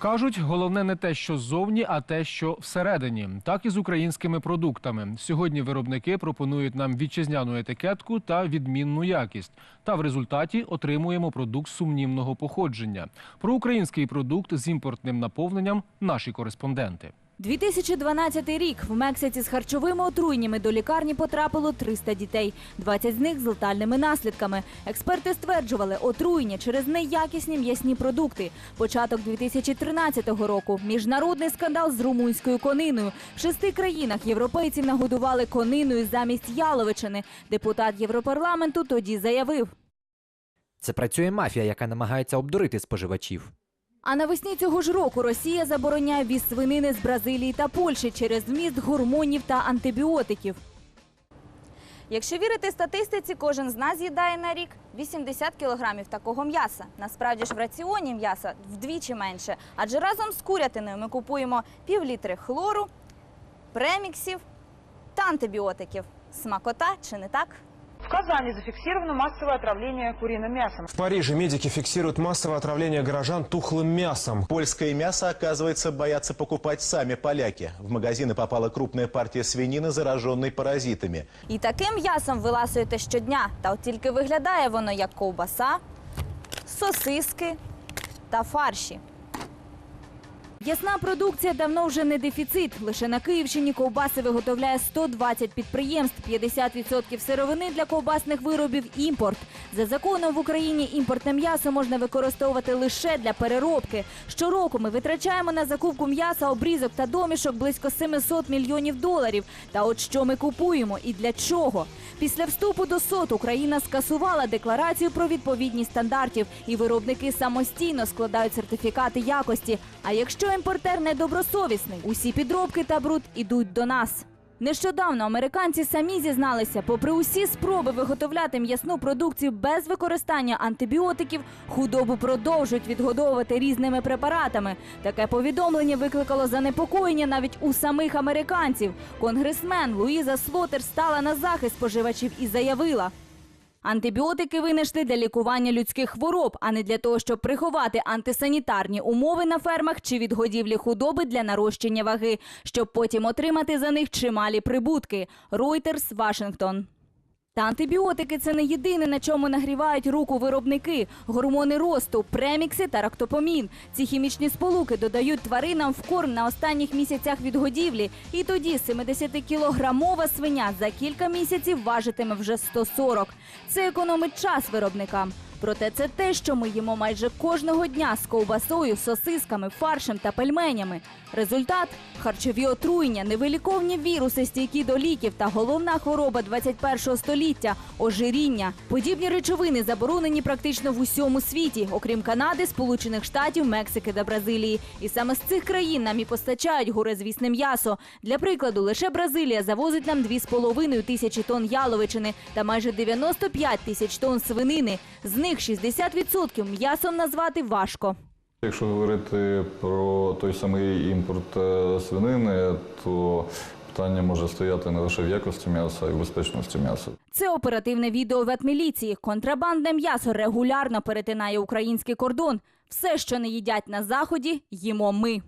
Кажуть, головне не те, що ззовні, а те, що всередині. Так і з українськими продуктами. Сьогодні виробники пропонують нам вітчизняну етикетку та відмінну якість. Та в результаті отримуємо продукт сумнівного походження. Про український продукт з імпортним наповненням наші кореспонденти. 2012 рік в Мексиці з харчовими отруєннями до лікарні потрапило 300 дітей. 20 з них з летальними наслідками. Експерти стверджували, отруєння через неякісні м'ясні продукти. Початок 2013 року. Міжнародний скандал з румунською кониною. В шести країнах європейців нагодували кониною замість яловичини. Депутат Європарламенту тоді заявив. Це працює мафія, яка намагається обдурити споживачів. А навесні цього ж року Росія забороняє віз свинини з Бразилії та Польщі через вміст гормонів та антибіотиків. Якщо вірити статистиці, кожен з нас з'їдає на рік 80 кілограмів такого м'яса. Насправді ж в раціоні м'яса вдвічі менше, адже разом з курятиною ми купуємо півлітри хлору, преміксів та антибіотиків. Смакота чи не так? В Казани зафиксировано массовое отравление куриным мясом. В Париже медики фиксируют массовое отравление горожан тухлым мясом. Польское мясо, оказывается, боятся покупать сами поляки. В магазины попала крупная партия свинины, зараженной паразитами. І таким м'ясом виласуєте щодня. Та от тільки виглядає воно як ковбаса, сосиски та фарші. Ясна продукція давно вже не дефіцит. Лише на Київщині ковбаси виготовляє 120 підприємств. 50% сировини для ковбасних виробів – імпорт. За законом в Україні імпортне м'ясо можна використовувати лише для переробки. Щороку ми витрачаємо на закупку м'яса, обрізок та домішок близько 700 мільйонів доларів. Та от що ми купуємо і для чого? Після вступу до СОТ Україна скасувала декларацію про відповідність стандартів, і виробники самостійно складають сертифікати якості. А якщо імпортер недобросовісний, усі підробки та бруд ідуть до нас. Нещодавно американці самі зізналися, попри усі спроби виготовляти м'ясну продукцію без використання антибіотиків, худобу продовжують відгодовувати різними препаратами. Таке повідомлення викликало занепокоєння навіть у самих американців. Конгресмен Луїза Слотер стала на захист споживачів і заявила. Антибіотики винайшли для лікування людських хвороб, а не для того, щоб приховати антисанітарні умови на фермах чи від годівлі худоби для нарощення ваги, щоб потім отримати за них чималі прибутки. Reuters, Вашингтон. Та антибіотики це не єдине, на чому нагрівають руку виробники. Гормони росту, премікси та рактопомін. Ці хімічні сполуки додають тваринам в корм на останніх місяцях від годівлі. І тоді 70-кілограмова свиня за кілька місяців важитиме вже 140. Це економить час виробникам. Проте це те, що ми їмо майже кожного дня з ковбасою, сосисками, фаршем та пельменями. Результат харчові отруєння, невиліковні віруси, стійкі до ліків та головна хвороба 21-го століття ожиріння. Подібні речовини заборонені практично в усьому світі, окрім Канади, Сполучених Штатів, Мексики та Бразилії. І саме з цих країн нам і постачають горизвісне м'ясо. Для прикладу, лише Бразилія завозить нам 2,5 тисячі тонн яловичини та майже 95 тисяч тонн свинини. З них 60% м'ясом назвати важко. Якщо говорити про той самий імпорт е, свинини, то питання може стояти не лише в якості м'яса, а й в безпечності м'яса. Це оперативне відео ветміліції. Контрабандне м'ясо регулярно перетинає український кордон. Все, що не їдять на заході, їмо ми.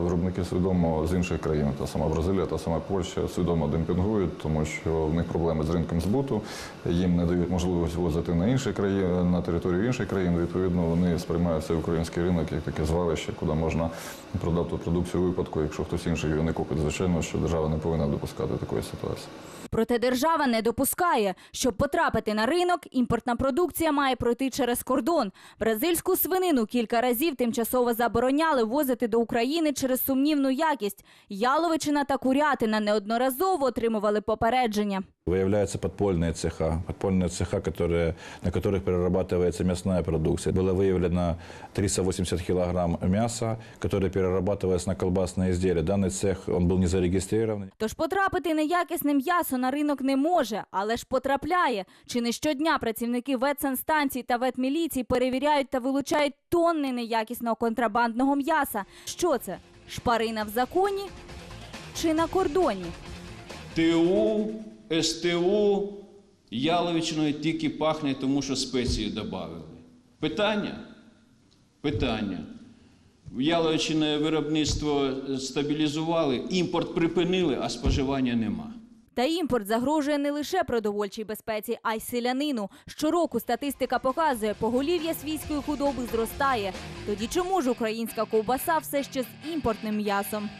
Виробники свідомо з інших країн, та сама Бразилія, та сама Польща свідомо демпінгують, тому що в них проблеми з ринком збуту. Їм не дають можливість возити на інші країни на територію інших країн. Відповідно, вони сприймають цей український ринок як таке звалище, куди можна продати продукцію випадку, якщо хтось інший її не купить. Звичайно, що держава не повинна допускати такої ситуації. Проте держава не допускає, щоб потрапити на ринок, імпортна продукція має пройти через кордон. Бразильську свинину кілька разів тимчасово забороняли возити до України через сумнівну якість. Яловичина та курятина неодноразово отримували попередження. Выявляются подпольные цеха, подпольные цеха, которые, на которых перерабатывается мясная продукция. Было выявлено 380 килограмм мяса, которое перерабатывалось на колбасные изделия. Данный цех, он был не зарегистрирован. Тож потрапити неякісне м'ясо на ринок не може, але ж потрапляє. Чи не щодня працівники ветсанстанцій та ветміліцій перевіряють та вилучають тонни неякісного контрабандного м'яса. Що це? Шпарина в законі чи на кордоні? ТУ, СТУ, яловичиною тільки пахне, тому що спеції додали. Питання? Питання. Яловичне виробництво стабілізували, імпорт припинили, а споживання нема. Та імпорт загрожує не лише продовольчій безпеці, а й селянину. Щороку статистика показує, поголів'я свійської худоби зростає. Тоді чому ж українська ковбаса все ще з імпортним м'ясом?